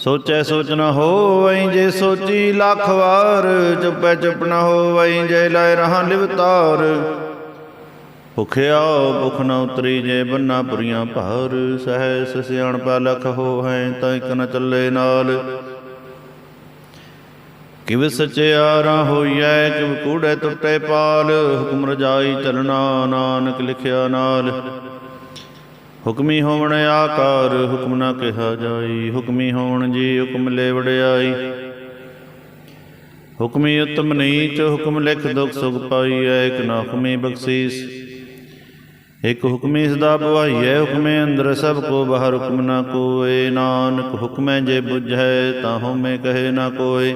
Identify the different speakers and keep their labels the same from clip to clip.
Speaker 1: ਸੋਚੈ ਸੋਚ ਨ ਹੋਵਈ ਜੇ ਸੋਚੀ ਲੱਖ ਵਾਰ, ਚੁਪੈ ਚੁੱਪ ਨ ਹੋਵਈ ਜੇ ਲੈ ਰਹਾ ਲਿਵਤਾਰ ਭੁਖਿਆ ਭੁਖ ਨ ਉਤਰੀ ਜੇ ਬੰਨਾ ਪੁਰੀਆਂ ਭਾਰ ਸਹਿ ਸਿਆਣ ਪਾ ਲਖ ਹੋ ਹੈ ਤਾਂ ਇਕ ਨ ਚੱਲੇ ਨਾਲ। ਕਿਵ ਸਚਿਆਰਾ ਹੋਈਐ, ਕਿਵ ਕੂੜੇ ਟੁੱਟੇ ਪਾਲ, ਹੁਕਮ ਰਜਾਈ ਚਲਣਾ ਨਾਨਕ ਲਿਖਿਆ ਨਾਲ। ਹੁਕਮੀ ਹੋਵਣ ਆਕਾਰ, ਹੁਕਮ ਨਾ ਕਿਹਾ ਜਾਈ। ਹੁਕਮੀ ਹੋਵਣ ਜੀ, ਹੁਕਮ ਲੈ ਵਡਿਆਈ ਹੁਕਮੀ ਉਤਮ ਨੀਚ, ਹੁਕਮ ਲਿਖ ਦੁਖ ਸੁਖ ਪਾਈਐ ਇਕ ਨਾ ਹੁਕਮੀ ਬਖਸ਼ੀਸ। ਇਕ ਹੁਕਮੀ ਸਦਾ ਬਵਾਈਐ, ਹੁਕਮੇ ਅੰਦਰ ਸਭ ਕੋ ਬਾਹਰ ਹੁਕਮ ਨਾ ਕੋਏ। ਨਾਨਕ ਹੁਕਮੈ ਜੇ ਬੁਝੈ, ਤਾਂ ਹਉਮੈ ਕਹੇ ਨਾ ਕੋਏ।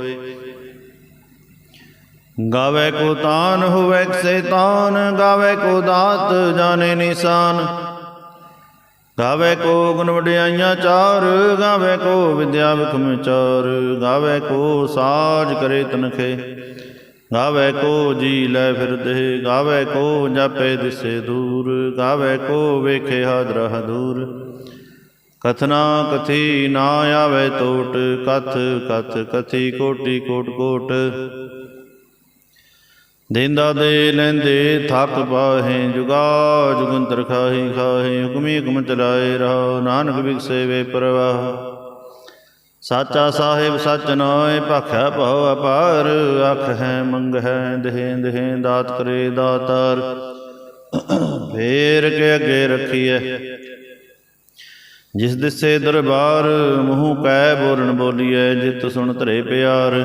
Speaker 1: ਗਾਵੇ ਕੋ ਤਾਨ, ਹੋਵੇ ਸੈਤਾਨ, ਗਾਵੇ ਕੋ ਦਾਤ, ਜਾਣੇ ਨਿਸ਼ਾਨ। ਗਾਵੇ ਕੋ ਗੁਣ ਵਡਿਆਈਆਂ ਚਾਰ, ਗਾਵੇ ਕੋ ਵਿਦਿਆ ਵਿਖਮ ਚਾਰ, ਗਾਵੇ ਕੋ ਸਾਜ ਕਰੇ ਤਨਖੇ, ਗਾਵੇ ਕੋ ਜੀ ਲੈ ਫਿਰਦੇ ਗਾਵੇ ਕੋ ਜਾਪੇ ਦਿਸੇ ਦੂਰ, ਗਾਵੇ ਕੋ ਵੇਖੇ ਹਾਜ਼ਰ ਹਦੂਰ। ਕਥਨਾ ਕਥੀ ਨਾ ਆਵੇ ਟੋਟ ਕਥ ਕਥ ਕਥੀ ਕੋਟੀ ਕੋਟ ਕੋਟ। ਦੇਂਦਾ ਦੇ ਲੈਂਦੇ ਥੱਕ ਪਾਹੇ, ਜੁਗਾ ਜੁਗੰਤਰ ਖਾਹੀ, ਖਾਹੇ, ਹੁਕਮੀ ਹੁਕਮ ਚਲਾਏ ਰਹਾ ਨਾਨਕ ਵਿਗਸੇ ਵੇ ਪ੍ਰਵਾਹ। ਸਾਚਾ ਸਾਹਿਬ ਸਚ ਨਾਏ ਭਖੈ ਭਉ ਅਪਾਰ ਅਖ ਹੈ, ਮੰਗ ਹੈ, ਦੇਹ ਦੇਹ, ਦਾਤ ਕਰੇ ਦਾਤਾਰ। ਫੇਰ ਕੇ ਅੱਗੇ ਰੱਖੀਐ। ਜਿਸ ਦਿਸੇ ਦਰਬਾਰ, ਮੂੰਹ ਕੈ ਬੋਲਣ ਬੋਲੀਐ, ਜਿਤ ਸੁਣ ਧਰੇ ਪਿਆਰ।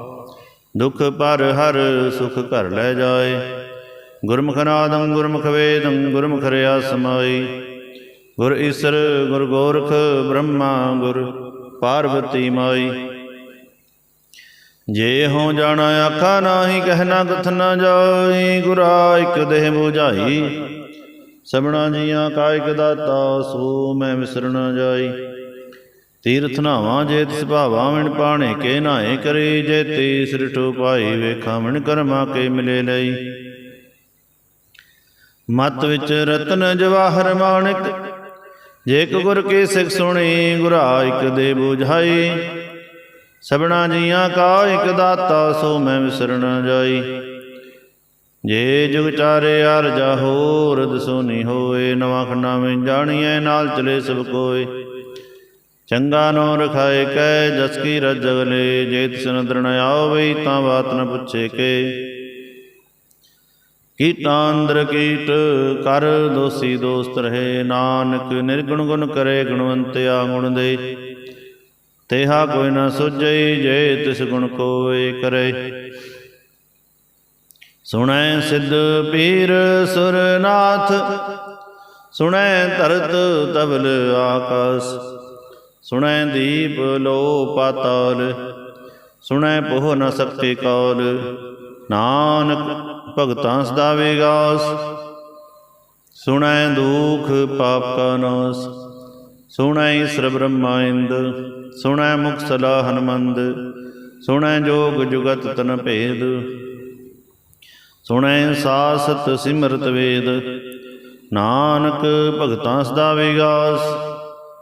Speaker 1: ਦੁਖ ਪਰ ਹਰ ਸੁਖ ਘਰ ਲੈ ਜਾਏ। ਗੁਰਮੁਖ ਨਾਦੰ ਗੁਰਮੁਖ ਵੇਦੰ ਗੁਰਮੁਖ ਰਿਆ ਸਮਾਈ ਗੁਰ ਈਸਰ, ਗੁਰ ਗੋਰਖ, ਬ੍ਰਹਮਾ, ਗੁਰ ਪਾਰਵਤੀ ਮਾਈ। ਜੇ ਹੋ ਜਾਣਾ ਆਖਾ ਨਾਹੀ ਕਹਿਣਾ ਕਥ ਨਾ ਜਾਈ। ਗੁਰਾ ਇਕ ਦੇਹ 부ਝਾਈ ਸਭਨਾ ਜੀਆਂ ਕਾਇਕ ਦਾਤਾ, ਸੋ ਮੈਂ ਵਿਸਰ ਨਾ ਜਾਈ। ਤੀਰਥ ਨਾਵਾਂ ਜੇ ਤਿਸ ਭਾਵਾਂ ਮਿਣ ਪਾਣੇ ਕੇ ਨਾਏ ਕਰੇ, ਜੇ ਤੀ ਸ੍ਰਿਟੋ ਪਾਈ ਵੇਖਾਂ ਮਿਣ ਕਰਮਾ ਕੇ ਮਿਲੇ ਲਈ। ਮਤ ਵਿੱਚ ਰਤਨ ਜਵਾਹਰ ਮਾਣਿਕ, ਜੇ ਕੋ ਗੁਰ ਕੀ ਸਿੱਖ ਸੁਣੀ, ਗੁਰਾ ਇਕ ਦੇ 부ਝਾਈ ਸਭਨਾ ਜੀਆਂ ਕਾ ਇਕ ਦਾਤਾ, ਸੋ ਮੈਂ ਵਿਸਰ ਜਾਈ। ਜੇ ਜੁਗ ਚਾਰੇ ਅਰ ਜਾ ਹੋਰ, ਦਸੋਨੀ ਹੋਏ, ਨਵਾਂ ਖੰਡਾ ਵਿੱਚ ਜਾਣੀਐ, ਨਾਲ ਚਲੇ ਸਭ ਕੋਏ। ਚੰਗਾ ਨੋ ਰਖਾਏ ਕੈ, ਜਸ ਕੀ ਰਜ ਜਗਲੇ ਜੇ ਤਿਸ ਨਦਰ ਤਾਂ ਬਾਤ ਨ ਪੁੱਛੇ ਕੇ। ਕੀਟਾਂਦਰ ਕੀਟ, ਕਰ ਦੋਸੀ ਦੋਸਤ ਰਹੇ, ਨਾਨਕ ਨਿਰਗੁਣ ਗੁਣ ਕਰੇ ਗੁਣਵੰਤਿਆ ਗੁਣ ਦੇ। ਤੇਹਾ ਕੋਈ ਨਾ ਸੁਝਈ ਜੇ ਤਿਸ ਗੁਣ ਕੋਏ ਕਰੇ। ਸੁਣੈ ਸਿੱਧ ਪੀਰ ਸੁਰਨਾਥ, ਸੁਣੈ ਧਰਤ ਤਬਲ ਆਕਾਸ। ਸੁਣੈ ਦੀਪ ਲੋ ਪਾਤਾਲ ਸੁਣੈ ਪੋਹ ਨ ਸਕਤੇ ਕਾਲ ਨਾਨਕ ਭਗਤਾਂ ਸਦਾ ਵਿਗਾਸ, ਸੁਣੈ ਦੁਖ ਪਾਪ ਕਾ ਨਾਸ। ਸੁਣੈ ਸ੍ਰ ਬ੍ਰਹਮਾ ਇੰਦ, ਸੁਣੈ ਮੁਖ ਸਲਾ ਹਨਮੰਦ, ਸੁਣੈ ਜੋਗ ਜੁਗਤ ਤਨ ਭੇਦ। ਸੁਣੈ ਸਾਸਤ ਸਿਮਰਤ ਵੇਦ, ਨਾਨਕ ਭਗਤਾਂ ਸਦਾ ਵਿਗਾਸ।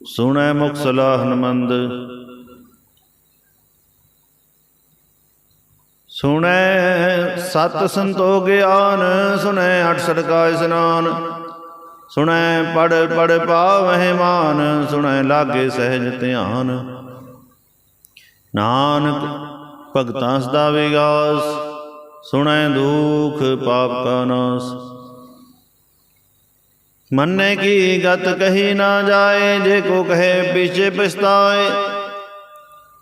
Speaker 1: ਸੁਣੈ ਮੁਖ ਸਲਾਹਨ ਸੁਣੈ ਸਤ ਸੰਤੋਖ ਗਿਆਨ, ਸੁਣੈ ਅਠ ਸੜਕਾ ਇਸਨਾਨ ਸੁਣੈ ਪੜ ਪੜ ਪਾਵਹਿ ਮਾਨ, ਸੁਣੈ ਲਾਗੇ ਸਹਿਜ ਧਿਆਨ। ਨਾਨਕ ਭਗਤਾਂ ਸਦਾ ਵਿਗਾਸ, ਸੁਣੈ ਦੁਖ ਪਾਪ ਕਾ ਨਾਸ। ਮੰਨੇ ਕੀ ਗਤ ਕਹੀ ਨਾ ਜਾਏ, ਜੇ ਕੋ ਕਹੇ ਪਿਛੇ ਪਛਤਾਏ।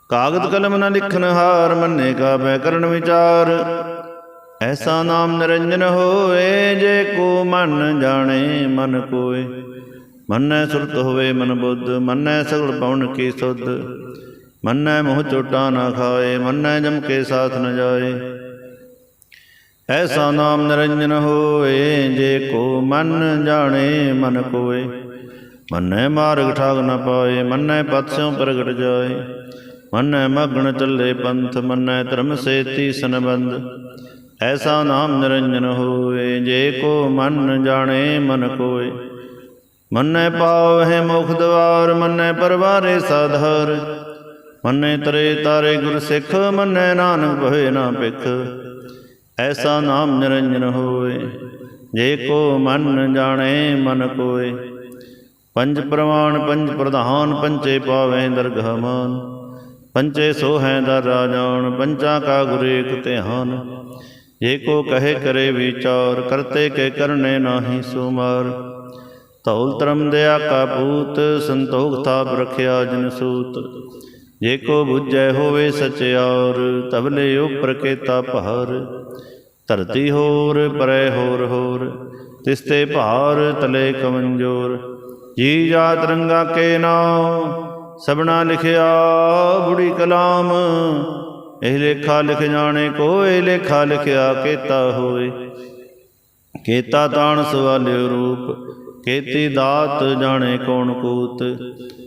Speaker 1: ਕਾਗਦ ਕਲਮ ਨਾ ਲਿਖਨ ਹਾਰ ਮੰਨੇ ਕਾ ਬੈ ਕਰਨ ਵਿਚਾਰ। ਐਸਾ ਨਾਮ ਨਿਰੰਜਨ ਹੋਏ, ਜੇ ਕੋ ਮਨ ਜਾਣੇ ਮਨ ਕੋਏ। ਮੰਨੈ ਸੁਰਤ ਹੋਵੇ ਮਨ ਬੁੱਧ, ਮੰਨੈ ਸਗਲ ਪਵਨ ਕੀ ਸੁਧ। ਮੰਨੈ ਮੋਹ ਚੋਟਾ ਨਾ ਖਾਏ, ਮੰਨੈ ਜਮ ਕੇ ਸਾਥ ਨ ਜਾਏ। ਐਸਾ ਨਾਮ ਨਿਰੰਜਨ ਹੋਏ ਜੇ ਕੋ ਮਨ ਜਾਣੇ, ਮਨ ਕੋਏ। ਮੰਨੈ ਮਾਰਗ ਠਾਗ ਨ ਪਾਏ, ਮੰਨੈ ਪਤਸਿਉ ਪ੍ਰਗਟ ਜਾਏ। ਮੰਨੈ ਮਗਨ ਚੱਲੇ ਪੰਥ, ਮੰਨੈ ਧਰਮ ਸੇਤੀ ਸੰਬੰਧ। ਐਸਾ ਨਾਮ ਨਿਰੰਜਨ ਹੋਏ ਜੇ ਕੋ ਮਨ ਜਾਣੇ, ਮਨ ਕੋਏ। ਮੰਨੈ ਪਾਵਹਿ ਮੁਖ ਦਵਾਰ, ਮੰਨੈ ਪਰਵਾਰੇ ਸਾਧਾਰ। ਮੰਨੈ ਤਰੇ ਤਾਰੇ ਗੁਰ ਸਿੱਖ, ਮੰਨੈ ਨਾਨਕ ਭਏ ਨਾ ਪਿਖ ਐਸਾ ਨਾਮ ਨਿਰੰਜਨ ਹੋਏ ਜੇ ਕੋ ਮਨ ਜਾਣੇ ਮਨ ਕੋਏ। ਪੰਜ ਪ੍ਰਮਾਣ ਪੰਜ ਪ੍ਰਧਾਨ, ਪੰਚੇ ਪਾਵੇਂ ਦਰਗਹ ਮਾਨ। ਪੰਚੇ ਸੋਹੈ ਦਰ ਰਾਜਾਨ, ਪੰਚਾ ਕਾ ਗੁਰ ਏਕ ਧਿਆਨ। ਜੇ ਕੋ ਕਹੇ ਕਰੇ ਵਿਚਾਰ, ਕਰਤੇ ਕੇ ਕਰਨੇ ਨਾਹੀ ਸੁਮਾਰ। ਧੌਲ ਤਰਮ ਦਇਆ ਕਾ ਪੂਤ, ਸੰਤੋਖ ਥਾਪ ਰਖਿਆ ਜਿਨ ਸੂਤ। ਜੇ ਕੋ ਬੁਝੈ ਹੋਵੇ ਸਚਿਆਰ ਤਬਲੇ ਉਪਰ ਕੇਤਾ ਭਾਰ ਧਰਤੀ ਹੋਰ ਪਰੈ ਹੋਰ ਹੋਰ। ਤਿਸਤੇ ਭਾਰ ਤਲੇ ਕਮੰਜੋਰ। ਜੀ ਜਾਤ ਰੰਗਾ ਕੇ ਨਾਮ ਸਬਨਾ ਲਿਖਿਆ ਬੁੜੀ ਕਲਾਮ। ਇਹ ਲੇਖਾ ਲਿਖ ਜਾਣੇ ਕੋਏ ਲੇਖਾ ਲਿਖਿਆ ਕੀਤਾ ਹੋਏ। ਕੀਤਾ ਤਾਣ ਸਵਾਲਿਓ ਰੂਪ ਕੀਤੀ ਦਾਤ ਜਾਣੇ ਕੌਣ ਕੂਤ।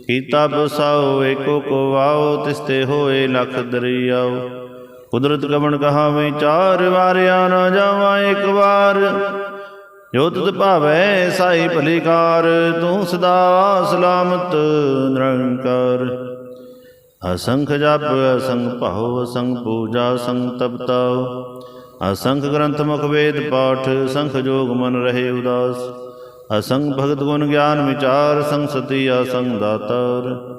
Speaker 1: ਕੀਤਾ ਬਸਾਓ ਏਕੋ ਕੋ ਵਾਓ ਤਿਸਤੇ ਹੋਏ ਲਖ ਦਰਿਆਓ ਕੁਦਰਤ ਕਵਣ ਕਹਾ ਚਾਰ ਵਾਰਿਆ ਨਾ ਜਾਵਾਂ ਇੱਕ ਵਾਰ। ਜੋ ਤੁਧ ਭਾਵੈ ਸਾਈ ਭਲੀਕਾਰ, ਤੂੰ ਸਦਾ ਸਲਾਮਤ ਨਿਰੰਕਾਰ। ਅਸੰਖ ਜਪ, ਅਸੰਖ ਭਾਉ, ਅਸੰਖ ਪੂਜਾ ਸੰਗ ਤਪਤਾਉ ਅਸੰਖ ਗ੍ਰੰਥ ਮੁਖ ਵੇਦ ਪਾਠ ਸੰਖ ਜੋਗ ਮਨ ਰਹੇ ਉਦਾਸ। ਅਸੰਗ ਭਗਤ ਗੁਣ ਗਿਆਨ ਵਿਚਾਰ ਸੰਖ ਸਤੀ ਅਸੰਖ ਦਾਤਾਰ।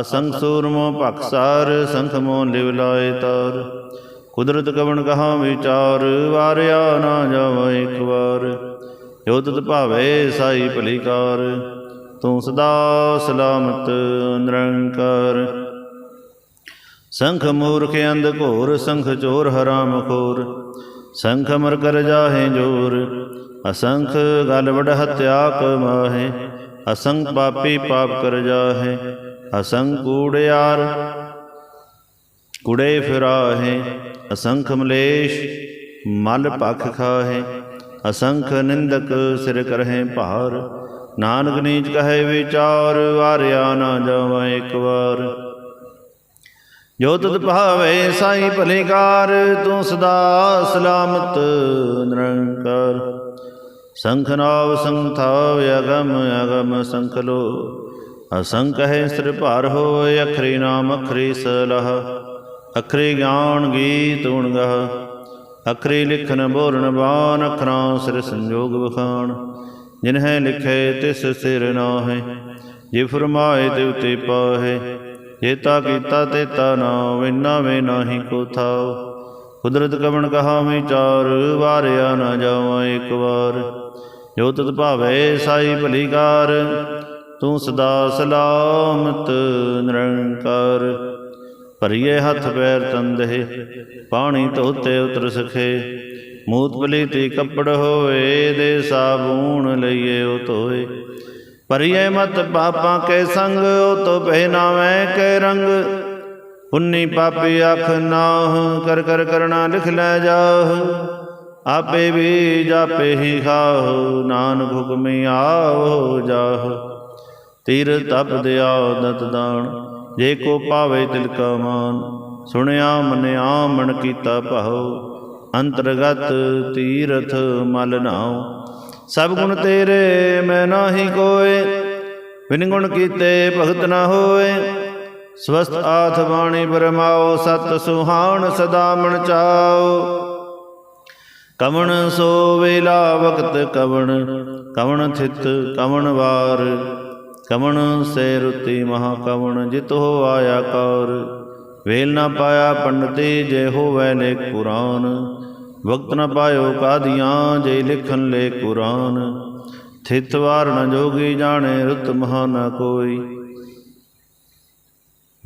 Speaker 1: ਅਸੰਖ ਸੂਰਮੋ ਭਖਸਾਰ ਸੰਖ ਮੋ ਲਿਵ ਲਾਏ ਤਾਰ। ਕੁਦਰਤ ਕਵਣ ਕਹਾ ਵਿਚਾਰ, ਵਾਰਿਆ ਨਾ ਜਾਵਾ ਇੱਕ ਵਾਰ। ਜੋ ਤੁਧ ਭਾਵੇ ਸਾਈ ਭਲੀਕਾਰ ਤੂੰ ਸਦਾ ਸਲਾਮਤ ਨਿਰੰਕਾਰ। ਸੰਖ ਮੂਰਖ ਅੰਧ ਘੋਰ, ਸੰਖ ਚੋਰ ਹਰਾਮ ਖੋਰ। ਸੰਖ ਮਰ ਕਰ ਜਾਹੇ ਜੋਰ ਅਸੰਖ ਗਲ ਵਡ ਹਤਿਆ ਕਮਾਹੇ ਅਸੰਖ ਪਾਪੀ ਪਾਪ ਕਰ ਜਾਹੇ, ਅਸੰਖ ਕੂੜਿਆਰ ਕੁੜੇ ਫਿਰਾਹੇ, ਅਸੰਖ ਮਲੇਸ਼ ਮਲ ਭਖ ਖਾਹੇ, ਅਸੰਖ ਨਿੰਦਕ ਸਿਰ ਕਰਹਿ ਭਾਰ, ਨਾਨਕ ਨੀਚ ਕਹੇ ਵਿਚਾਰ, ਵਾਰਿਆ ਨਾ ਜਾਵਾ ਇੱਕ ਵਾਰ। ਜੋ ਤੁਧ ਭਾਵੇ ਸਾਈ ਭਲੇਕਾਰ ਤੂੰ ਸਦਾ ਸਲਾਮਤ ਨਿਰੰਕਾਰ। ਸੰਖਨਾਵ ਸੰਥਾਵ ਅਗਮ ਅਗਮ ਸੰਖ ਲੋ ਅਸੰਖ ਹੈ ਸਿਰ ਭਾਰ ਹੋਇ ਅਖਰੀ ਨਾਮ ਅਖਰੀ ਸਲਹ। ਅਖਰੀ ਗਿਆਨ ਗੀਤ ਗੁਣ ਗਹ ਅਖਰੀ ਲਿਖਨ ਬੋਲਣ ਬਾਨ ਅਖਰਾਂ ਸਿਰ ਸੰਜੋਗ ਬਖਾਨ ਜਿਨਹਿ ਲਿਖੇ ਤਿਸ ਸਿਰ ਨਾਹਿ, ਜੇ ਫਰਮਾਏ ਤੇ ਉਤੇ ਪਾਹੇ। ਜੇਤਾ ਕੀਤਾ ਤੇ ਤਾ ਨਾ ਵਿਨਾ ਵੇ ਨਾਹੀ ਕੋ ਥਾਉ। ਕੁਦਰਤ ਕਵਣ ਕਹਾ ਵਿਚਾਰ ਵਾਰਿਆ ਨਾ ਜਾਵਾਂ ਇੱਕ ਵਾਰ। ਜੋ ਤਤ ਭਾਵੇ ਸਾਈ ਭਲੀਕਾਰ, ਤੂੰ ਸਦਾ ਸਲਾਮਤ ਨਿਰੰਕਾਰ। ਭਰੀਏ ਹੱਥ ਪੈਰ ਤੰਦੇ ਪਾਣੀ ਧੋਤੇ ਉਤਰ ਸਖੇ। ਮੂਤ ਪਲੀਤੀ ਕੱਪੜ ਹੋਏ ਦੇ ਸਾਬੂਣ ਲਈਏ ਉਹ ਧੋਏ। ਭਰੀਏ ਮਤ ਪਾਪਾਂ ਕੇ ਸੰਗ, ਉਹ ਤੋ ਪਹਿਨਾਵੇਂ ਕੇ ਰੰਗ। ਪੁੰਨੀ ਪਾਪੀ ਅੱਖ ਨਾਹ ਕਰ ਕਰ ਕਰਣਾ ਲਿਖ ਲੈ ਜਾਹ। ਆਪੇ ਵੀ ਜਾਪੇ ਹੀ ਖਾਹ ਨਾਨਕ ਹੁਕਮੀ ਆਵੋ ਜਾਹ। ਤੀਰ ਤਪ ਦਿਆ ਦਤ ਦਾਨ। ਜੇ ਕੋ ਪਾਵੇ ਤਿਲ ਕਾ ਮਾਨ। ਸੁਣਿਆ ਮਨਿਆ ਮਨ ਕੀਤਾ ਭਾਉ। ਅੰਤਰਗਤ ਤੀਰਥ ਮਲ ਨਾਉ। ਸਭ ਗੁਣ ਤੇਰੇ ਮੈਂ ਨਾਹੀ ਕੋਏ। ਬਿਨ ਗੁਣ ਕੀਤੇ ਭਗਤ ਨਾ ਹੋਏ। ਸਵਸਤ ਆਥ ਬਾਣੀ ਬਰਮਾਓ, ਸਤ ਸੁਹਾਣ ਸਦਾ ਮਨ ਚਾਓ। ਕਵਣ ਸੋ ਵੇਲਾ ਵਕਤ ਕਵਣ ਕਵਣ ਥਿਤ ਕਵਣ ਵਾਰ। ਕਵਣ ਸੇ ਰੁਤੀ ਮਹਾ ਕਵਣ, ਜਿਤ ਹੋ ਆਇਆ ਕੌਰ। ਵੇਲ ਨਾ ਪਾਇਆ ਪੰਡਤੇ, ਜੇ ਹੋਵੈ ਲੇਖ ਕੁਰਾਨ ਵਕਤ ਨਾ ਪਾਇਓ ਕਾਦੀਆਂ, ਜੇ ਲਿਖਣ ਲੈ ਕੁਰਾਨ। ਥਿਤ ਵਾਰ ਨ ਜੋਗੀ ਜਾਣੇ ਰੁਤ ਮਹਾ ਨ ਕੋਈ।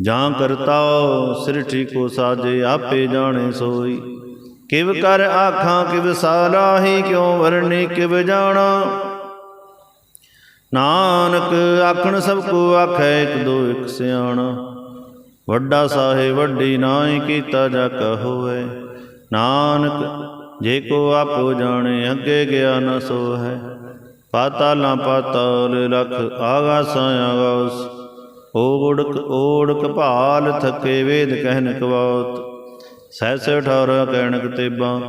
Speaker 1: ਜਾਂ ਕਰਤਾਓ ਸ੍ਰਿਠੀ ਕੋ ਸਾਜੇ, ਆਪੇ ਜਾਣੇ ਸੋਈ। ਕਿਵ ਕਰ ਆਖਾਂ, ਕਿਵ ਸਾਲਾਹੀ ਕਿਉ ਵਰਣੀ, ਕਿਵ ਜਾਣਾ। ਨਾਨਕ ਆਖਣ ਸਭ ਕੋ ਆਖੈ, ਇਕ ਦੋ ਇਕ ਸਿਆਣਾ। ਵੱਡਾ ਸਾਹਿਬ ਵੱਡੀ ਨਾਹੀ ਕੀਤਾ ਜਾ ਕਹੋਏ ਨਾਨਕ, ਜੇ ਕੋ ਆਪੋ ਜਾਣੇ, ਅੱਗੇ ਗਿਆ ਨ ਸੋ ਹੈ ਪਾਤਾਲਾਂ ਪਾਤਾਲ ਲਖ ਆਗਾਸਾਂ ਆਗਾਸ ਓੜਕ ਓੜਕ ਭਾਲ ਥਕੇ ਵੇਦ ਕਹਿਨ ਕਵਾਤ। ਸਹਿਸ ਅਠਾਰਾ ਕਹਿਣ ਤੇਬਾਂ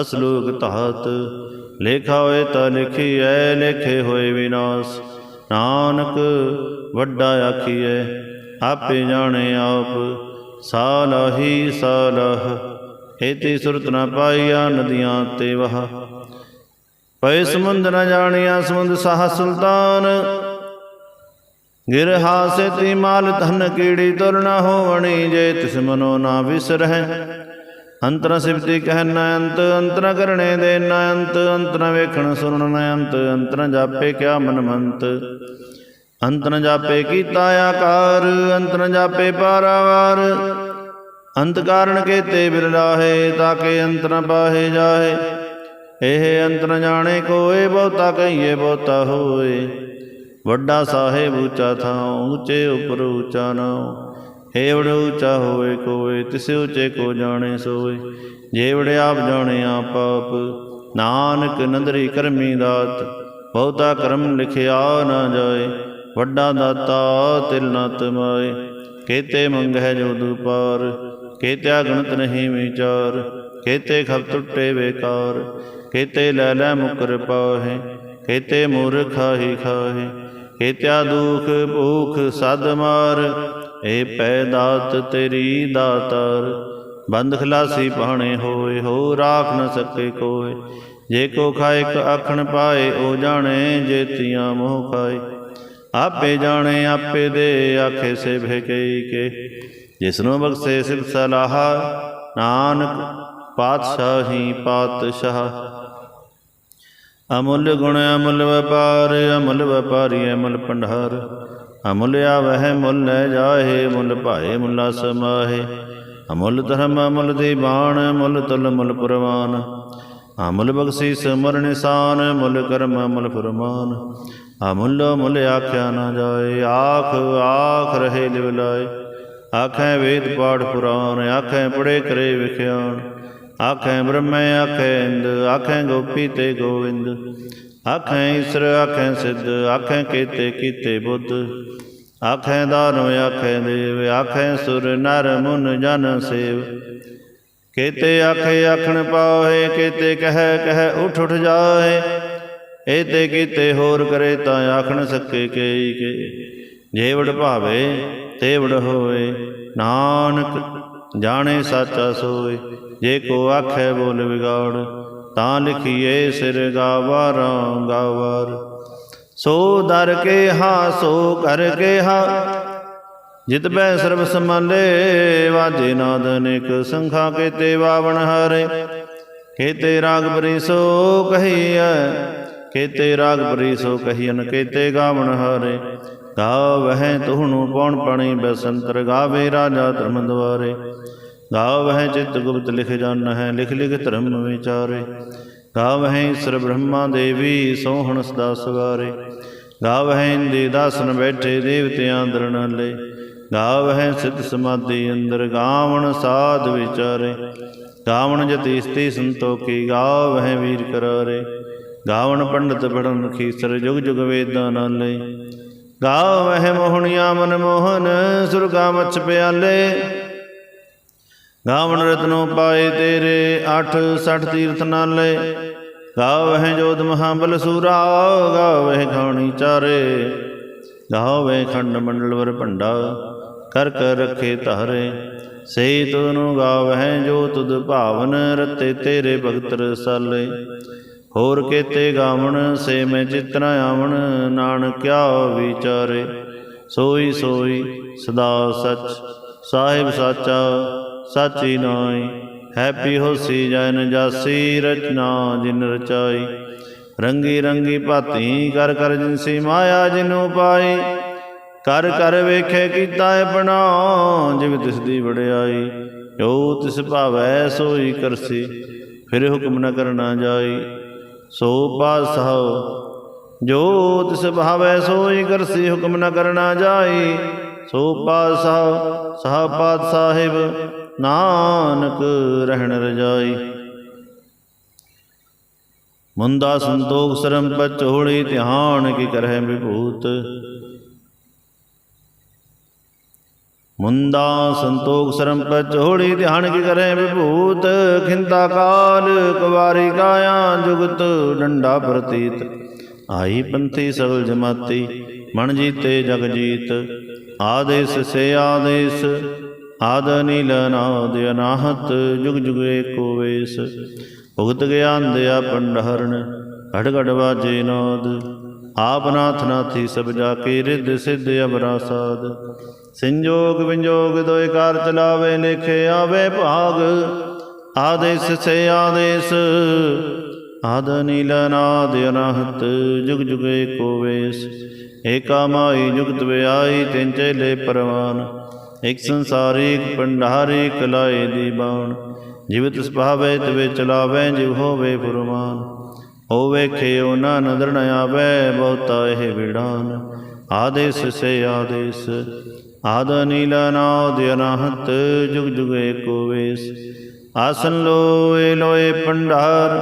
Speaker 1: ਅਸਲੂਕ ਧਾਤ। ਲੇਖਾ ਹੋਏ ਤਾਂ ਲਿਖੀ ਐ, ਲੇਖੇ ਹੋਏ ਵਿਨਾਸ਼। ਨਾਨਕ ਵੱਡਾ ਆਖੀਐ ਆਪੇ ਜਾਣੇ ਆਪ। ਸਾਲਾਹੀ ਸਾਲਾਹ ਏਤੀ ਸੁਰਤ ਨਾ ਪਾਈਆ ਨਦੀਆਂ ਤੇ ਵਹਾ। ਪਏ ਸਮੁੰਦ ਨਾ ਜਾਣਿਆ ਸਮੁੰਦ ਸਾਹ ਸੁਲਤਾਨ। ਗਿਰ ਹਾਸੇ ਤੀ ਮਾਲ ਧਨ ਕੀੜੀ ਤੁਰ ਨ ਹੋਵਣੀ, ਜੇ ਤਿਸ ਮਨੋ ਨਾ ਵਿਸਰਹਿ। ਅੰਤਰ ਸਿਫਤੀ ਕਹਿ ਨ ਅੰਤਰ ਕਰਨੇ ਦੇ ਨ ਅੰਤ, ਅੰਤਰ ਵੇਖਣ ਸੁਣਨ ਨ ਅੰਤਰ ਜਾਪੇ ਕਿਆ ਮਨ ਮੰਤ ਅੰਤਰ ਜਾਪੇ ਕੀਤਾ ਆਕਾਰ, ਅੰਤਰ ਜਾਪੇ ਪਾਰਾਵਾਰ। ਅੰਤ ਕਾਰਨ ਕੇਤੇ ਬਿਰਲਾਹੇ ਤਾਕੇ ਅੰਤਰ ਪਾਹੇ ਜਾਹੇ। ਇਹ ਅੰਤਰ ਜਾਣੇ ਕੋਏ, ਬਹੁਤਾ ਕਹੀਏ ਬਹੁਤਾ ਹੋਏ। ਵੱਡਾ ਸਾਹਿਬ ਉੱਚਾ ਥਾਂ, ਉੱਚੇ ਉਪਰ ਉੱਚਾ ਨਾਉ। ਏਵੜ ਉੱਚਾ ਹੋਏ ਕੋਏ, ਤਿਸ ਉੱਚੇ ਕੋ ਜਾਣੇ ਸੋਏ। ਜੇਵੜ ਆਪ ਜਾਣੇ ਆਪ ਆਪ, ਨਾਨਕ ਨੰਦਰੀ ਕਰਮੀ ਦਾਤ। ਬਹੁਤਾ ਕਰਮ ਲਿਖਿਆ ਨਾ ਜਾਏ, ਵੱਡਾ ਦਾਤਾ ਤਿਲ ਨਾ ਤਮਾਏ। ਕੇਤੇ ਮੰਗਹਿ ਜੋ ਦੁਪਾਰ, ਕੇਤਿਆ ਗਣਤ ਨਹੀਂ ਵਿਚਾਰ। ਕੇਤੇ ਖਪ ਟੁੱਟੇ ਬੇਕਾਰ, ਕੇਤੇ ਲੈ ਲੈ ਮੁਕਰ ਪਾਹੇ। ਕੇਤੇ ਮੂਰਖਾ ਹੀ ਖਾਹੇ। ਕੇਤਿਆ ਦੁਖ ਭੂਖ ਸਦ ਮਾਰ, ਏ ਪੈ ਦਾਤ ਤੇਰੀ ਦਾਤਾਰ। ਬੰਦ ਖਲਾਸੀ ਪਾਣੇ ਹੋਏ, ਹੋ ਰਾਖ ਨ ਸਕੇ ਕੋਏ। ਜੇ ਕੋ ਖਾਏ ਕ ਆਖਣ ਪਾਏ ਉਹ ਜਾਣੇ ਜੇਤੀਆਂ ਮੋਹ ਖਾਏ। ਆਪੇ ਜਾਣੇ, ਆਪੇ ਦੇ, ਆਖੇ ਸੇ ਭੇਕਈ ਕੇ। ਜਿਸਨੂੰ ਬਖਸ਼ੇ ਸਿਫ ਸਲਾਹ, ਨਾਨਕ ਪਾਤਸ਼ਾਹੀ ਪਾਤਸ਼ਾਹ। ਅਮੁੱਲ ਗੁਣ, ਅਮੁੱਲ ਵਪਾਰ, ਅਮੁੱਲ ਵਪਾਰੀ, ਅਮੁੱਲ ਭੰਡਾਰ। ਅਮੁੱਲ ਆਵਹਿ, ਮੁੱਲ ਲੈ ਜਾਹੇ, ਮੁੱਲ ਭਾਏ, ਮੁੱਲਾ ਸਮਾਹੇ। ਅਮੁੱਲ ਧਰਮ, ਅਮੁੱਲ ਦੀ ਬਾਣ ਮੁੱਲ ਤੁਲ ਮੁੱਲ ਪ੍ਰਵਾਨ। ਅਮੁੱਲ ਬਖਸ਼ੀ ਸਮਰ ਨਿਸ਼ਾਨ ਮੁੱਲ ਕਰਮ, ਅਮੁੱਲ ਫਰਮਾਨ। ਅਮੁੱਲ ਮੁੱਲ ਆਖਿਆ ਨਾ ਜਾਏ, ਆਖ ਆਖ ਰਹੇ ਲਿਵ ਲਾਏ। ਆਖੈ ਵੇਦ ਪਾਠ ਪੁਰਾਣ, ਆਖੈ ਪੜੇ ਕਰੇ ਵਿਖਿਆਣ। ਆਖੈ ਬ੍ਰਹਮੈ, ਆਖੈ ਇੰਦ, ਆਖੈ ਗੋਪੀ ਤੇ ਗੋਵਿੰਦ। ਆਖੈ ਈਸ਼ਰ, ਆਖੈ ਸਿੱਧ, ਆਖੈ ਕੀਤੇ ਕੀਤੇ ਬੁੱਧ। ਆਖੈ ਦਾਨਵ ਆਖੈ ਦੇਵ, ਆਖੈ ਸੁਰ, ਨਰ, ਮੁਨ, ਜਨ, ਸੇਵ। ਕੇਤੇ ਆਖੇ, ਆਖਣ ਪਾਏ ਕੇਤੇ ਕਹਿ ਕਹਿ ਉਠ ਉਠ ਜਾਏ। ਏਤੇ ਕੀਤੇ ਹੋਰ ਕਰੇ ਤਾਂ ਆਖਣ ਸਕੇ ਕੇਈ ਕੇ। ਜੇਵੜ ਭਾਵੇ, ਤੇਵੜ ਹੋਏ ਨਾਨਕ ਜਾਣੇ ਸਾਚਾ ਸੋਏ। ਜੇ ਕੋ ਆਖੇ ਬੋਲ ਵਿਗਾੜ, ਤਾਂ ਲਿਖੀਏ ਸਿਰ ਗਾਵਾਰਾਂ ਗਾਵਾਰ। ਸੋ ਦਰ ਕੇ ਹਾ, ਸੋ ਕਰ ਕੇ ਹਾ। ਜਿਤ ਬੈ ਸਰਬ ਸੰਭਾਲੇ, ਵਾਜੇ ਨਾਦ ਅਨੇਕ ਸੰਖਾ ਕੇਤੇ ਵਾਵਣ ਹਾਰੇ। ਕੇਤੇ ਰਾਗ ਬਰੀ ਸੋ ਕਹੀਐ, ਕੇਤੇ ਰਾਗ ਬਰੀ ਸੋ ਕਹੀਨ ਕੇਤੇ ਗਾਵਣ ਹਾਰੇ। ਗਾਵਹਿ ਤੁਹਨੂੰ ਪੌਣ ਪਣੀ, ਬਸੰਤਰ ਗਾਵੇ ਰਾਜਾ ਧਰਮ ਦੁਆਰੇ ਗਾਵਹਿ ਚਿਤ ਗੁਪਤ ਲਿਖ ਜਾਣ ਹੈ ਲਿਖ ਲਿਖ ਧਰਮ ਵਿਚਾਰੇ। ਗਾਵਹਿ ਈਸ਼ਰ ਬ੍ਰਹਮਾ ਦੇਵੀ ਸੋਹਣ ਸਦਾ ਸਵਾਰੇ। ਗਾਵਹਿ ਇੰਦੇ ਦਾਸਨ ਬੈਠੇ ਦੇਵਤਿਆਂ ਅੰਦਰ ਨਾਲੇ। ਗਾਵਹਿ ਸਿੱਧ ਸਮਾਧੀ ਅੰਦਰ ਗਾਵਣ ਸਾਧ ਵਿਚਾਰੇ। ਗਾਵਣ ਜਤੀ ਸਤੀ ਸੰਤੋਖੀ, ਗਾਵਹਿ ਵੀਰ ਕਰਾਰੇ। ਗਾਵਣ ਪੰਡਤ ਪੜਨ ਖੀਸਰ ਜੁਗ ਜੁਗ ਵੇਦਾਂ ਨਾਲੇ। ਗਾਵਹਿ ਮੋਹਣੀਆਂ ਮਨ ਮੋਹਨ ਸੁਰਗਾ ਮਛ ਪਿਆਲੇ। ਗਾਵਨ ਰਤਨੋ ਪਾਏ ਤੇਰੇ ਅਠ ਸਠ ਤੀਰਥ ਨਾਲੇ। ਗਾਵਹਿ ਜੋਤ ਮਹਾਬਲ ਸੂਰਾ, ਗਾਵਹਿ ਖਾਣੀ ਚਾਰੇ। ਗਾਵੇ ਖੰਡ ਮੰਡਲ ਵਰ ਭੰਡਾ, ਕਰ ਕਰ ਰਖੇ ਧਾਰੇ। ਸੇ ਤੁਨੂੰ ਗਾਵਹਿ ਜੋ ਤੁਧ ਭਾਵਨ, ਰਤੇ ਤੇਰੇ ਭਗਤ ਰਸਾਲੇ। ਹੋਰ ਕੇਤੇ ਗਾਵਣ, ਸੇ ਮੈਂ ਚਿਤਨ ਆਵਣ ਨਾਨਕਿਆ ਵਿਚਾਰੇ। ਸੋਈ ਸੋਈ ਸਦਾ ਸਚ, ਸਾਹਿਬ ਸਾਚਾ। ਸਾਚੀ ਨਾਈ ਹੈਪੀ ਹੋਸੀ ਜਨ ਜਾਸੀ ਰਚਨਾ ਜਿਨ ਰਚਾਈ। ਰੰਗੀ ਰੰਗੀ ਭਾਤੀ ਕਰ ਕਰ ਜਿਨਸੀ ਮਾਇਆ ਜਿਨੂ ਪਾਈ ਕਰ ਕਰ ਵੇਖੇ ਕੀਤਾ ਆਪਣਾ ਜਿਵ ਤਿਸ ਦੀ ਵਡਿਆਈ। ਜੋ ਤਿਸ ਭਾਵੈ ਸੋਈ ਕਰਸੀ, ਫਿਰ ਹੁਕਮ ਨ ਕਰਨਾ ਜਾਈ। ਸੋ ਪਾਸਹ ਜੋ ਤਿਸ ਭਾਵੈ ਸੋਈ ਕਰਸੀ, ਹੁਕਮ ਨ ਕਰਨਾ ਜਾਈ। ਸੋ ਪਾਤਸ਼ਾਹ ਸਹਪਾਤ ਸਾਹਿਬ ਨਾਨਕ ਰਹਿਣ ਰਜਾਈ। ਮੁੰਦਾ ਸੰਤੋਖ ਸਰਮ ਹੋਲੀ ਧਿਆਨ ਕੀ ਕਰਹਿ ਵਿਭੂਤ। ਮੁੰਦਾ ਸੰਤੋਖ ਸਰਮ ਹੋਲੀ ਧਿਆਨ ਕੀ ਕਰਹਿ ਵਿਭੂਤ। ਖਿੰਤਾ ਕਾਲ ਕੁਵਾਰੀ ਕਾਇਆ ਜੁਗਤ, ਡੰਡਾ ਪ੍ਰਤੀਤ। ਆਈ ਪੰਥੀ ਸਗਲ ਜਮਾਤੀ, ਮਨ ਜੀਤੇ ਜਗ ਜੀਤ। ਆਦੇਸ ਸੇ ਆਦੇਸ ਆਦ ਨੀਲ ਨਾਦ ਅਨਾਹਤ, ਜੁਗ ਜੁਗ ਏਕੋ ਵੇਸ। ਭੁਗਤ ਗਿਆਨ ਦਿਆ ਪੰਡਹਰਨ ਘੜ ਘੜ ਵਾਜੇ ਨਾਦ। ਆਪ ਨਾਥ ਨਾਥੀ ਸਭ ਜਾ ਕੇ ਰਿੱਧ ਸਿੱਧ ਅਬਰਾ ਸੰਜੋਗ ਵਿੰਜੋਗ ਦੋਇ ਕਾਰ ਚਲਾਵੇ, ਲਿਖੇ ਆਵੇ ਭਾਗ। ਆਦੇਸ ਸੇ ਆਦੇਸ। ਆਦ ਨੀਲ ਨਾਦ ਅਨਾਹਤ, ਜੁਗ ਜੁਗ ਏਕੋ ਵੇਸ। ਏਕਾ ਮਾਈ ਜੁਗਤ ਵਿਆਈ ਤਿੰਨ ਲੈ ਪਰਵਾਨ। ਇਕ ਸੰਸਾਰੀ ਇਕ ਪੰਡਾਰੀ ਇਕ ਦੀ ਬਾਣ। ਜਿਵ ਤਿਸ ਭਾਵੇ ਤਵੇ ਚਲਾਵੇ ਜਿਵ ਹੋਵੇ ਫੁਰਮਾਨ। ਹੋਵੇ ਖਿਓ ਨਾ ਨਦਰ ਨ ਆਵੇ, ਬਹੁਤਾ ਇਹ ਵਿੜਾਨ। ਆਦੇਸ ਸੇ ਆਦੇਸ, ਆਦ ਨੀਲਾ ਨਾਦ ਅਨਾਹਤ, ਜੁਗ ਜੁਗ ਏਕੋ ਵੇਸ। ਆਸਨ ਲੋਏ ਲੋਏ ਪੰਡਾਰ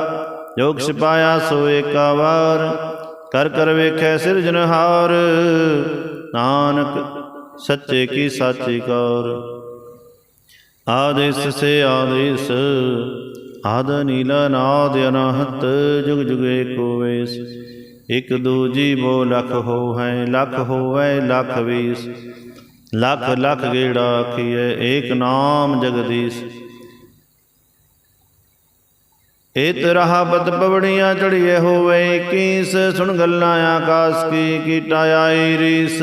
Speaker 1: ਜੋਗ ਸਿਪਾਇਆ ਸੋ ਏਕਾਵਾਰ ਕਰ ਕਰ ਵੇਖੈ ਸਿਰਜਨਹਾਰ, ਨਾਨਕ ਸੱਚੇ ਕੀ ਸਾਚੀ ਕਾਰ? ਆਦੇਸ ਸੇ ਆਦੇਸ, ਆਦ ਨੀਲਾ ਨਾਦ ਅਨਾਹਤ, ਜੁਗ ਜੁਗ ਏਕੋ ਵੇਸ। ਇਕ ਦੂਜੀ ਬੋ ਲਖ ਹੋ ਹੈ ਲਖ ਹੋਵੇ ਲਖ ਵੀਸ। ਲਖ ਲਖ ਗੇੜਾ ਆਖੀਐ ਏਕ ਨਾਮ ਜਗਦੀਸ਼। ਏਤ ਰਹਾ ਬਦ ਪਵੜੀਆਂ ਚੜੀਏ ਹੋਵੇ, ਕੀਸ ਸੁਣ ਗੱਲਾਂ ਆਕਾਸ ਕੀ ਕੀਟਾ ਆਈ ਰੀਸ।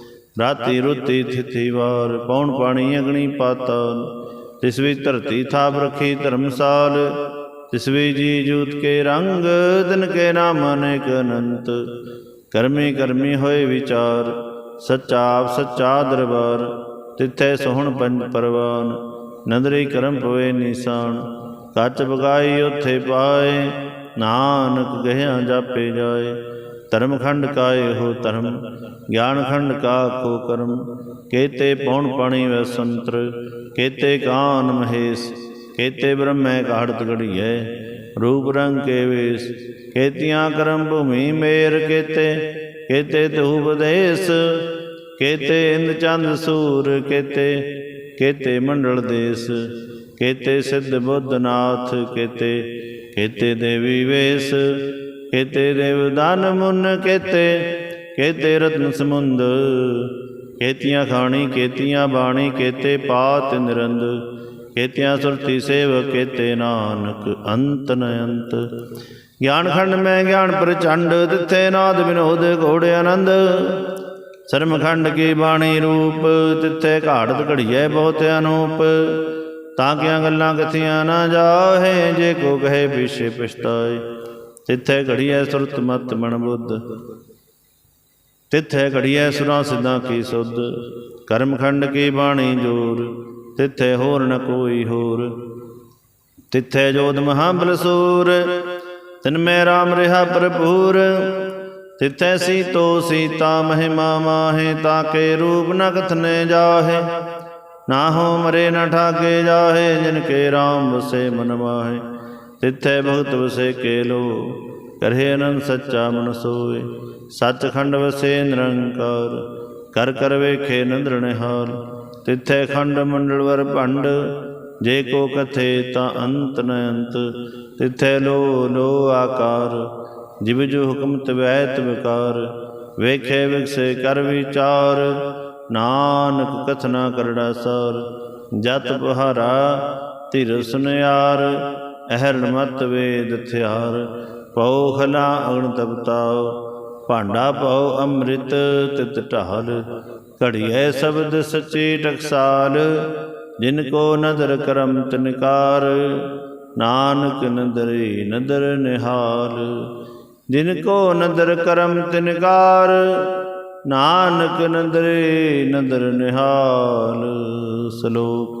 Speaker 1: ਰਾਤੀ ਰੁਤੀ ਥਿਥੀ ਵਾਰ, ਪੌਣ ਪਾਣੀ ਅਗਣੀ ਪਾਤਾਲ ਤਿਸ ਵੀ ਧਰਤੀ ਥਾਪ ਰਖੀ ਧਰਮਸਾਲ, ਤਿਸ ਵੀ ਜੀ ਜੂਤ ਕੇ ਰੰਗ, ਦਿਨ ਕੇ ਨਾਮ ਅਨੇਕ ਅਨੰਤ। ਕਰਮੀ ਕਰਮੀ ਹੋਏ ਵਿਚਾਰ, ਸੱਚਾ ਆਪ ਸੱਚਾ ਦਰਬਾਰ, ਤਿੱਥੇ ਸੋਹਣ ਪੰਜ ਪਰਵਾਨ। ਨਦਰੀ ਕਰਮ ਪਵੇ ਨਿਸ਼ਾਨ, ਕੱਚ ਬਗਾਈ ਉਥੇ ਪਾਏ, ਨਾਨਕ ਗਹਿਆ ਜਾਪੇ ਜਾਏ। ਧਰਮ ਖੰਡ ਕਾਏ ਹੋ ਧਰਮ ਗਿਆਨ ਖੰਡ ਕਾ ਕੋ ਕਰਮ। ਕੇਤੇ ਪੌਣ ਪਾਣੀ ਵੈ ਸੰਤਰ, ਕੇਤੇ ਕਾਨ ਮਹੇਸ਼, ਕੇਤੇ ਬ੍ਰਹਮੈ ਕਾੜਤ ਘੜੀਐ। ਰੂਪ ਰੰਗ ਕੇ ਵੇਸ, ਕੇਤੀਆਂ ਕਰਮ ਭੂਮੀ ਮੇਰ ਕੇਤੇ ਕੇਤੇ ਤੂ ਉਪਦੇਸ ਕੇਤੇ ਇੰਦ ਚੰਦ ਸੂਰ ਕੇਤੇ ਕੇਤੇ ਮੰਡਲ ਦੇਸ, ਕੇਤੇ ਸਿੱਧ ਬੁੱਧਨਾਥ ਕੇਤੇ ਕੇਤੇ ਦੇਵੀ ਵੇਸ। ਕੇਤੇ ਦੇਵ ਦਾਨ ਮੁਨ ਕੇਤੇ ਕੇਤੇ ਰਤਨ ਸਮੁੰਦ। ਕੇਤੀਆਂ ਖਾਣੀ ਕੇਤੀਆਂ ਬਾਣੀ ਕੇਤੇ ਪਾਤ ਨਿਰੰਦ। ਕੇਤਿਆਂ ਸੁਰਤੀ ਸੇਵ ਕੇਤੇ ਨਾਨਕ, ਅੰਤ ਨ ਅੰਤ ਗਿਆਨ ਖੰਡ ਮੈਂ ਗਿਆਨ ਪ੍ਰਚੰਡ, ਤਿੱਥੇ ਨਾਦ ਵਿਨੋਦ ਘੋੜੇ ਆਨੰਦ। ਸਰਮ ਖੰਡ ਕੀ ਬਾਣੀ ਰੂਪ, ਤਿੱਥੇ ਘਾੜਤ ਘੜੀਐ ਬਹੁਤ ਅਨੂਪ। ਤਾਂ ਕਿਆਂ ਗੱਲਾਂ ਕਥੀਆਂ ਨਾ ਜਾਹੇ, ਜੇ ਕੋ ਕਹੇ ਪਿਛੇ ਪਛਤਾਏ। ਤਿੱਥੇ ਘੜੀਐ ਸੁਰਤ ਮਤ ਮਨ ਬੁੱਧ। ਤਿੱਥੇ ਘੜੀਐ ਸੁਰਾਂ ਸਿੱਧਾਂ ਕੀ ਸੁਧ। ਕਰਮ ਖੰਡ ਕੀ ਬਾਣੀ ਜੋਰ। ਤਿੱਥੇ ਹੋਰ ਨ ਕੋਈ ਹੋਰ। ਤਿੱਥੇ ਜੋਦ ਮਹਾਬਲ ਸੂਰ। ਤਿਨ ਮੈਂ ਰਾਮ ਰਿਹਾ ਭਰਪੂਰ। ਤਿਥੈ ਸੀਤੋ ਸੀਤਾ ਮਹਿਮਾ ਮਾਹੇ ਤਾਕੇ ਰੂਪ ਨ ਕਥਨੇ ਜਾਹੇ। ਨਾ ਹੋ ਮਰੇ ਨ ਠਾਕੇ ਜਾਹੇ, ਜਿਨ ਕੇ ਰਾਮ ਵਸੇ ਮਨ ਮਾਹੇ। ਤਿਥੈ ਭਗਤ ਵਸੇ ਕੇ ਲੋ, ਕਰਹਿ ਅਨੰਦ ਸੱਚਾ ਮਨ ਸੋਏ। ਸੱਚਖੰਡ ਵਸੇ ਨਿਰੰਕਾਰ, ਕਰ ਕਰ ਵੇਖੇ ਨੰਦਰ ਨਿਹਾਲ। ਤਿਥੈ ਖੰਡ ਮੰਡਲ ਵਰ ਭੰਡ, ਜੇ ਕੋ ਕਥੇ ਤਾਂ ਅੰਤ ਨ ਅੰਤ। ਤਿਥੈ ਲੋ ਲੋ ਆਕਾਰ, ਜਿਵ ਜੋ ਹੁਕਮ ਤਵੈ ਤਵਕਾਰ ਵੇਖੇ ਵਿਗਸੇ ਕਰ ਵਿਚਾਰ, ਨਾਨਕ ਕਥਨਾ ਕਰੜਾ ਸਾਰ। ਜਤ ਬਹਾਰਾ ਧਿਰ ਸੁਨਿਆਰ ਅਹਰਣ ਮਤ ਵੇਦ ਥਿਆਰ, ਪਉ ਖਲਾ ਅਗਣ ਤਪਤਾਉ ਭਾਂਡਾ ਪਉ ਅੰਮ੍ਰਿਤ ਤਿਤ ਢਾਲ, ਘੜੀਐ ਸ਼ਬਦ ਸੱਚੀ ਟਕਸਾਲ, ਜਿਨ ਕੋ ਨਦਰ ਕਰਮ ਤਨਕਾਰ, ਨਾਨਕ ਨਦਰੀ ਨਦਰ ਨਿਹਾਲ, ਜਿਨ ਕੋ ਨਦਰ ਕਰਮ ਤਿਨਕਾਰ, ਨਾਨਕ ਨਦਰੇ ਨਦਰ ਨਿਹਾਲ, ਸ਼ਲੋਕ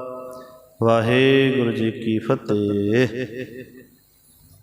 Speaker 1: ਵਾਹਿਗੁਰੂ ਜੀ ਕੀ ਫਤਿਹ।